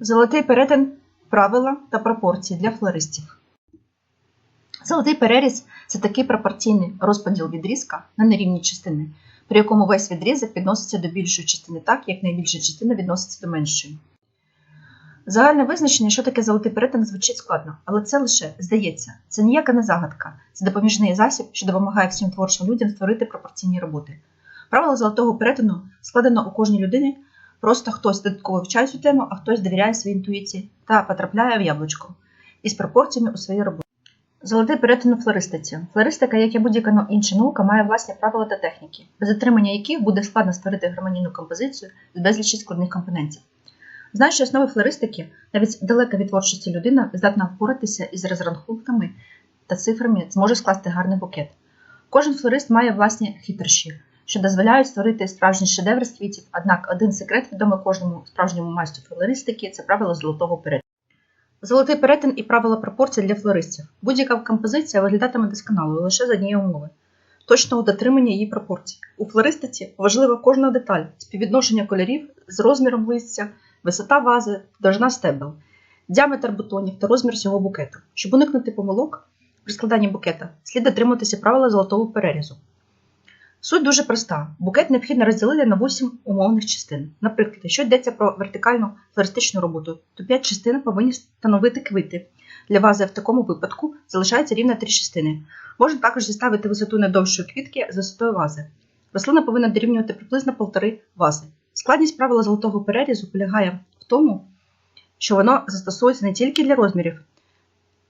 Золотий перетин правила та пропорції для флористів. Золотий переріз це такий пропорційний розподіл відрізка на нерівні частини, при якому весь відрізок відноситься до більшої частини так, як найбільша частина відноситься до меншої. Загальне визначення, що таке золотий перетин, звучить складно, але це лише здається, це ніяка не загадка, це допоміжний засіб, що допомагає всім творчим людям створити пропорційні роботи. Правило золотого перетину складено у кожній людині, просто хтось додатково вивчає цю тему, а хтось довіряє своїй інтуїції та потрапляє в яблучко із пропорціями у своїй роботі. Золотий перетин у флористиці. Флористика, як і будь-яка інша наука, має власні правила та техніки, без дотримання яких буде складно створити гармонійну композицію з безлічі складних компонентів. Знаючи основи флористики, навіть далека від творчості людина здатна впоратися із розрахунками та цифрами, зможе скласти гарний букет. Кожен флорист має власні хитрощі, що дозволяють створити справжній шедевр з квітів, однак один секрет відомий кожному справжньому майстру флористики це правило золотого перетину. Золотий перетин і правила пропорцій для флористів. Будь-яка композиція виглядатиме досконалою лише за однієї умови точного дотримання її пропорцій. У флористиці важлива кожна деталь, співвідношення кольорів з розміром листя, висота вази, довжина стебел, діаметр бутонів та розмір всього букету. Щоб уникнути помилок при складанні букета, слід дотримуватися правила золотого перерізу. Суть дуже проста. Букет необхідно розділити на 8 умовних частин. Наприклад, якщо йдеться про вертикальну флористичну роботу, то 5 частин повинні становити квіти. Для вази в такому випадку залишається рівно 3 частини. Можна також зіставити висоту найдовшої квітки з висотою вази. Рослина повинна дорівнювати приблизно полтори вази. Складність правила золотого перерізу полягає в тому, що воно застосовується не тільки для розмірів,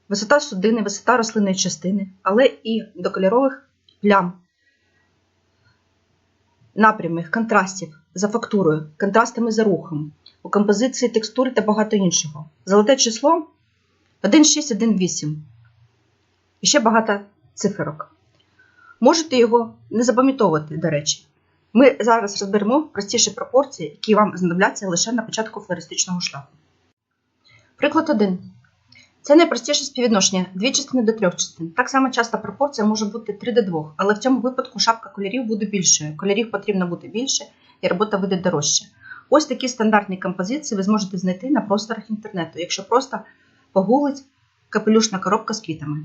висота судини, висота рослинної частини, але і до кольорових плям, напрямів, контрастів за фактурою, контрастами за рухом, у композиції текстури та багато іншого. Золоте число 1,618. І ще багато циферок. Можете його не запам'ятовувати, до речі. Ми зараз розберемо простіші пропорції, які вам знадобляться лише на початку флористичного шляху. Приклад 1. Це найпростіше співвідношення дві частини до трьох частин. Так само часто пропорція може бути 3 до 2, але в цьому випадку шапка кольорів буде більшою. Кольорів потрібно бути більше, і робота вийде дорожче. Ось такі стандартні композиції ви зможете знайти на просторах інтернету, якщо просто погуглить капелюшна коробка з квітами.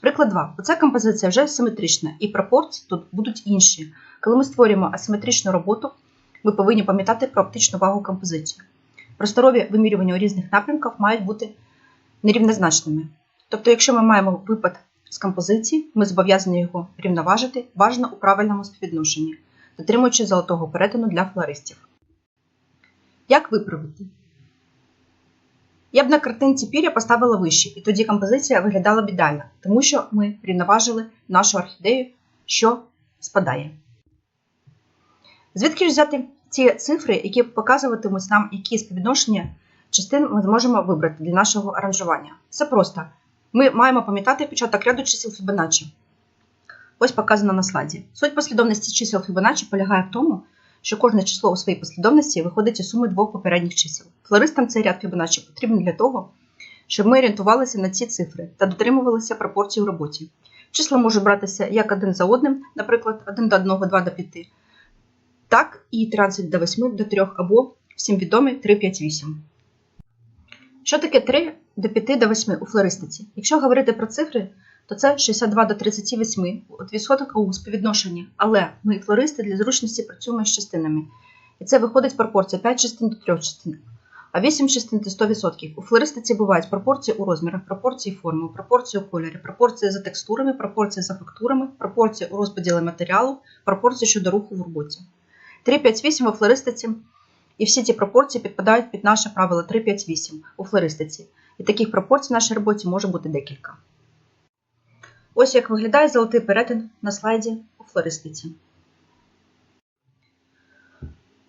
Приклад 2. Оця композиція вже симетрична, і пропорції тут будуть інші. Коли ми створюємо асиметричну роботу, ми повинні пам'ятати про оптичну вагу композиції. Просторові вимірювання у різних напрямках мають бути нерівнозначними. Тобто, якщо ми маємо випад з композиції, ми зобов'язані його рівноважити бажано у правильному співвідношенні, дотримуючи золотого перетину для флористів. Як виправити? Я б на картинці пір'я поставила вище, і тоді композиція виглядала б ідеально, тому що ми рівноважили нашу орхідею, що спадає. Звідки ж взяти ці цифри, які показуватимуть нам, які співвідношення частин ми зможемо вибрати для нашого аранжування? Все просто. Ми маємо пам'ятати початок ряду чисел Фібоначчі. Ось показано на слайді. Суть послідовності чисел Фібоначчі полягає в тому, що кожне число у своїй послідовності виходить із суми двох попередніх чисел. Флористам цей ряд Фібоначчі потрібен для того, щоб ми орієнтувалися на ці цифри та дотримувалися пропорцій у роботі. Числа можуть братися як один за одним, наприклад, 1 до 1, 2 до 5, так і 13 до 8 до 3 або всім відомі 3, 5, 8. Що таке 3 до 5 до 8 у флористиці? Якщо говорити про цифри, то це 62 до 38 от відсоток у співвідношенні. Але ми, флористи, для зручності працюємо з частинами. І це виходить пропорція 5 частин до 3 частин. А 8 частин це 100%. У флористиці бувають пропорції у розмірах, пропорції форми, пропорції у кольорі, пропорції за текстурами, пропорції за фактурами, пропорції у розподілі матеріалу, пропорції щодо руху в роботі. 3-5-8 у флористиці. І всі ці пропорції підпадають під наше правило 3-5-8 у флористиці. І таких пропорцій в нашій роботі може бути декілька. Ось як виглядає золотий перетин на слайді у флористиці.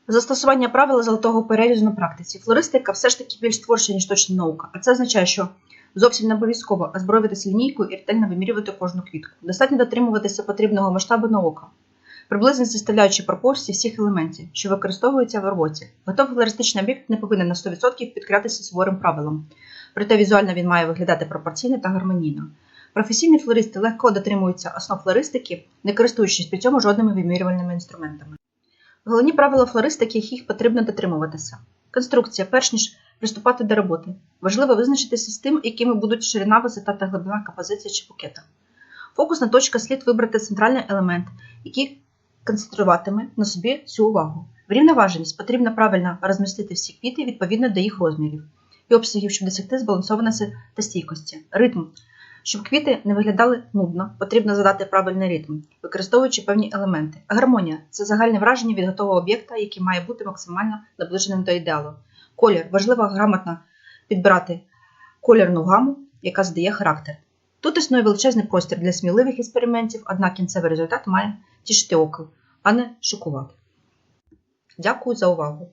Застосування правила золотого перерізу на практиці. Флористика все ж таки більш творча, ніж точна наука, а це означає, що зовсім не обов'язково озброюватися лінійкою і ретельно вимірювати кожну квітку. Достатньо дотримуватися потрібного масштабу на око, приблизно зіставляючи пропорції всіх елементів, що використовуються в роботі. Готовий флористичний об'єкт не повинен на 100% підкрятися суворим правилам, проте візуально він має виглядати пропорційно та гармонійно. Професійні флористи легко дотримуються основ флористики, не користуючись при цьому жодними вимірювальними інструментами. Головні правила флористики, яких потрібно дотримуватися. Конструкція. Перш ніж Приступати до роботи. Важливо визначитися з тим, якими будуть ширина, висота та глибина композиції чи букета. Фокусна точка слід вибрати центральний елемент, який концентруватиме на собі всю увагу. В рівноваженість потрібно правильно розмістити всі квіти відповідно до їх розмірів і обсягів, щоб досягти збалансованості та стійкості. Ритм. Щоб квіти не виглядали нудно, потрібно задати правильний ритм, використовуючи певні елементи. Гармонія це загальне враження від готового об'єкта, який має бути максимально наближеним до ідеалу. Колір важливо грамотно підбирати колірну гаму, яка здає характер. Тут існує величезний простір для сміливих експериментів, однак кінцевий результат має тішити око, а не шокувати. Дякую за увагу!